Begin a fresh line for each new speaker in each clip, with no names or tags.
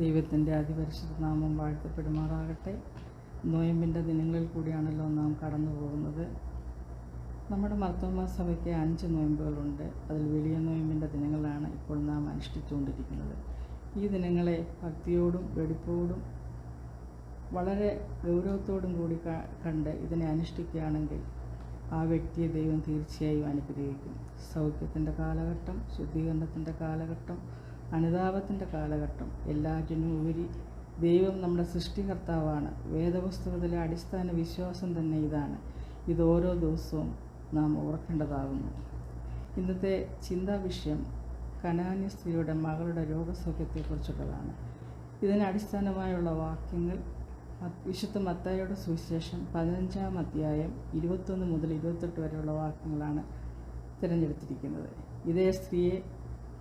ദൈവത്തിന്റെ അതിപരിശുദ്ധ നാമം വാഴ്ത്തപ്പെടുമാറാകട്ടെ. നോയമ്പിന്റെ ദിനങ്ങളിൽ കൂടിയാണല്ലോ നാം കടന്നു പോകുന്നത്. നമ്മുടെ മർത്തോമാ സഭയ്ക്ക് അഞ്ച് നോയമ്പുകളുണ്ട്. അതിൽ വലിയ നോയമ്പിന്റെ ദിനങ്ങളാണ് ഇപ്പോൾ നാം അനുഷ്ഠിച്ചുകൊണ്ടിരിക്കുന്നത്. ഈ ദിനങ്ങളെ ഭക്തിയോടും വെടിപ്പോടും വളരെ ഗൗരവത്തോടും കൂടി കണ്ട് ഇതിനെ അനുഷ്ഠിക്കുകയാണെങ്കിൽ ആ വ്യക്തിയെ ദൈവം തീർച്ചയായും അനുഗ്രഹിക്കും. സൗഖ്യത്തിന്റെ കാലഘട്ടം ശുദ്ധീകരണത്തിന്റെ കാലഘട്ടം അനുതാപത്തിന്റെ കാലഘട്ടം. എല്ലാറ്റിനും ഉപരി ദൈവം നമ്മുടെ സൃഷ്ടികർത്താവാണ്. വേദപുസ്തകത്തിലെ അടിസ്ഥാന വിശ്വാസം തന്നെ ഇതാണ്. ഇത് ഓരോ ദിവസവും നാം ഓർക്കേണ്ടതാകുന്നു. ഇന്നത്തെ ചിന്താ വിഷയം കനാന്യ സ്ത്രീയുടെ മകളുടെ രോഗസൗഖ്യത്തെക്കുറിച്ചുള്ളതാണ്. ഇതിന് അടിസ്ഥാനമായുള്ള വാക്യങ്ങൾ വിശുദ്ധ മത്തായിയുടെ സുവിശേഷം പതിനഞ്ചാം അധ്യായം ഇരുപത്തൊന്ന് മുതൽ ഇരുപത്തെട്ട് വരെയുള്ള വാക്യങ്ങളാണ് തിരഞ്ഞെടുത്തിരിക്കുന്നത്. ഇതേ സ്ത്രീയെ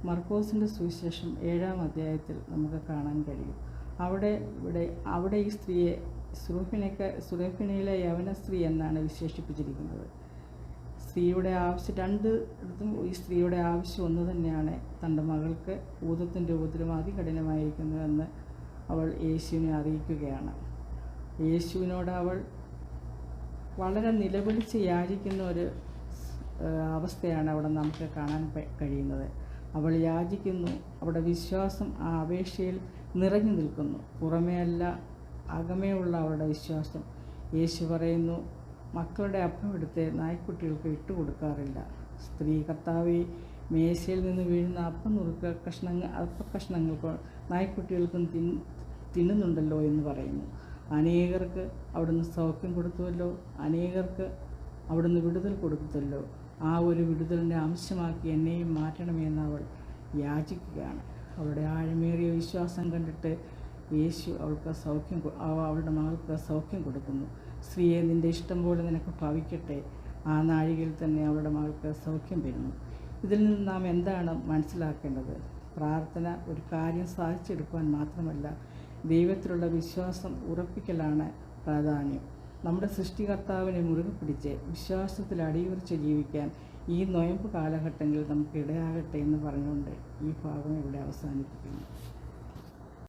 മർക്കോസിന്റെ സുവിശേഷം ഏഴാം അധ്യായത്തിൽ നമുക്ക് കാണാൻ കഴിയും. അവിടെ ഇവിടെ അവിടെ ഈ സ്ത്രീയെ സുറൂഫിനൊക്കെ സുറഫിനയിലെ യവന സ്ത്രീ എന്നാണ് വിശേഷിപ്പിച്ചിരിക്കുന്നത്. സ്ത്രീയുടെ ആവശ്യം രണ്ട് ഇടത്തും ഈ സ്ത്രീയുടെ ആവശ്യം ഒന്ന് തന്നെയാണ്. തന്റെ മകൾക്ക് ഭൂതത്തിന്റെ ഉപദ്രവം അതികഠിനമായിരിക്കുന്നുവെന്ന് അവൾ യേശുവിനെ അറിയിക്കുകയാണ്. യേശുവിനോട് അവൾ വളരെ നിലവിളിച്ച് യാചിക്കുന്ന ഒരു അവസ്ഥയാണ് അവിടെ നമുക്ക് കാണാൻ കഴിയുന്നത്. അവൾ യാചിക്കുന്നു. അവിടെ വിശ്വാസം ആ അപേക്ഷയിൽ നിറഞ്ഞു നിൽക്കുന്നു. പുറമേ അല്ല അകമേയുള്ള അവളുടെ വിശ്വാസം. യേശു പറയുന്നു മക്കളുടെ അപ്പം എടുത്ത് നായ്ക്കുട്ടികൾക്ക് ഇട്ടുകൊടുക്കാറില്ല സ്ത്രീ കർത്താവെ മേശയിൽ നിന്ന് വീഴുന്ന അപ്പം നുറുക്ക കഷ്ണങ്ങൾ അപ്പ കഷ്ണങ്ങൾ കൊ- നായ്ക്കുട്ടികൾക്കും തിൻ തിന്നുന്നുണ്ടല്ലോ എന്ന് പറയുന്നു. അനേകർക്ക് അവിടുന്ന് സൗഖ്യം കൊടുത്തുവല്ലോ. അനേകർക്ക് അവിടുന്ന് വിടുതൽ കൊടുത്തല്ലോ ആ ഒരു വിടുതലിന്റെ അംശമാക്കി എന്നെയും മാറ്റണമെന്ന് അവൾ യാചിക്കുകയാണ്. അവളുടെ ആഴമേറിയ വിശ്വാസം കണ്ടിട്ട് യേശു അവൾക്ക് സൗഖ്യം അവളുടെ മകൾക്ക് സൗഖ്യം കൊടുക്കുന്നു. സ്ത്രീയെ നിന്റെ ഇഷ്ടം പോലെ നിനക്ക് ഭവിക്കട്ടെ. ആ നാഴികയിൽ തന്നെ അവളുടെ മകൾക്ക് സൗഖ്യം വരുന്നു. ഇതിൽ നിന്ന് നാം എന്താണ് മനസ്സിലാക്കേണ്ടത്? പ്രാർത്ഥന ഒരു കാര്യം സാധിച്ചെടുക്കുവാൻ മാത്രമല്ല ദൈവത്തിലുള്ള വിശ്വാസം ഉറപ്പിക്കലാണ് പ്രാധാന്യം. നമ്മുടെ സൃഷ്ടികർത്താവിനെ മുറുകെ പിടിച്ച് വിശ്വാസത്തിൽ അടിയുറച്ച് ജീവിക്കാൻ ഈ നൊയമ്പ് കാലഘട്ടങ്ങളിൽ നമുക്ക് ഇടയാകട്ടെ എന്ന് പറഞ്ഞുകൊണ്ട് ഈ ഭാഗം ഇവിടെ അവസാനിപ്പിക്കുന്നു.